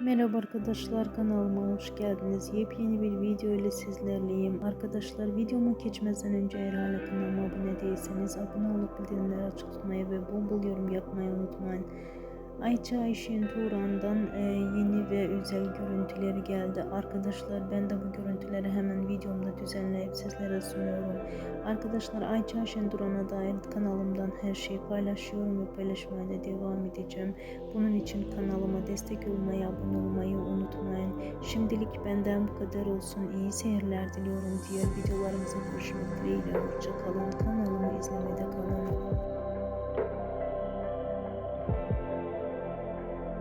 Merhaba arkadaşlar kanalıma hoş geldiniz. Yepyeni bir video ile sizlerleyim. Arkadaşlar videomu geçmeden önce eğer hala kanalıma abone değilseniz abone olup bildirimleri açık tutmayı ve bol bol yorum yapmayı unutmayın. Ayça Ayşen Turan'dan e, yeni ve özel görüntüleri geldi. Arkadaşlar ben de bu görüntüleri hemen videomda düzenleyip sizlere sunuyorum. Arkadaşlar Ayça Ayşen Turan'a dair kanalımdan her şeyi paylaşıyorum ve paylaşmaya da devam edeceğim. Bunun için kanalıma destek olmayı, abone olmayı unutmayın. Şimdilik benden bu kadar olsun. İyi seyirler diliyorum. Diğer videolarımızın görüşmek dileğiyle. Hoşçakalın. Kanalımı izlemede kalın.